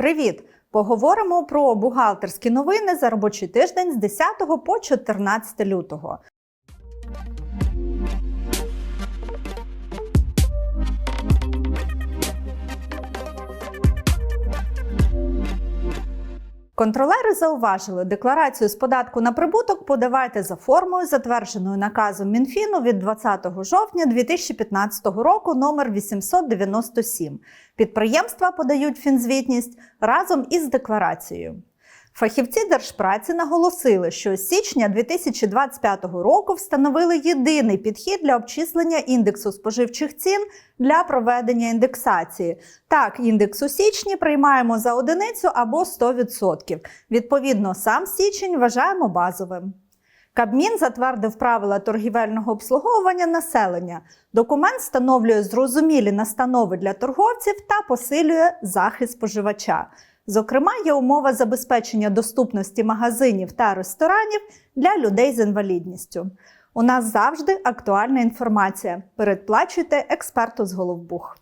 Привіт! Поговоримо про бухгалтерські новини за робочий тиждень з 10 по 14 лютого. Контролери зауважили, декларацію з податку на прибуток подавайте за формою, затвердженою наказом Мінфіну від 20 жовтня 2015 року номер 897. Підприємства подають фінзвітність разом із декларацією. Фахівці держпраці наголосили, що з січня 2025 року встановили єдиний підхід для обчислення індексу споживчих цін для проведення індексації. Так, індекс у січні приймаємо за одиницю або 100%. Відповідно, сам січень вважаємо базовим. Кабмін затвердив правила торгівельного обслуговування населення. Документ встановлює зрозумілі настанови для торговців та посилює захист споживача. Зокрема, є умова забезпечення доступності магазинів та ресторанів для людей з інвалідністю. У нас завжди актуальна інформація. Передплачуйте експерту з Головбух.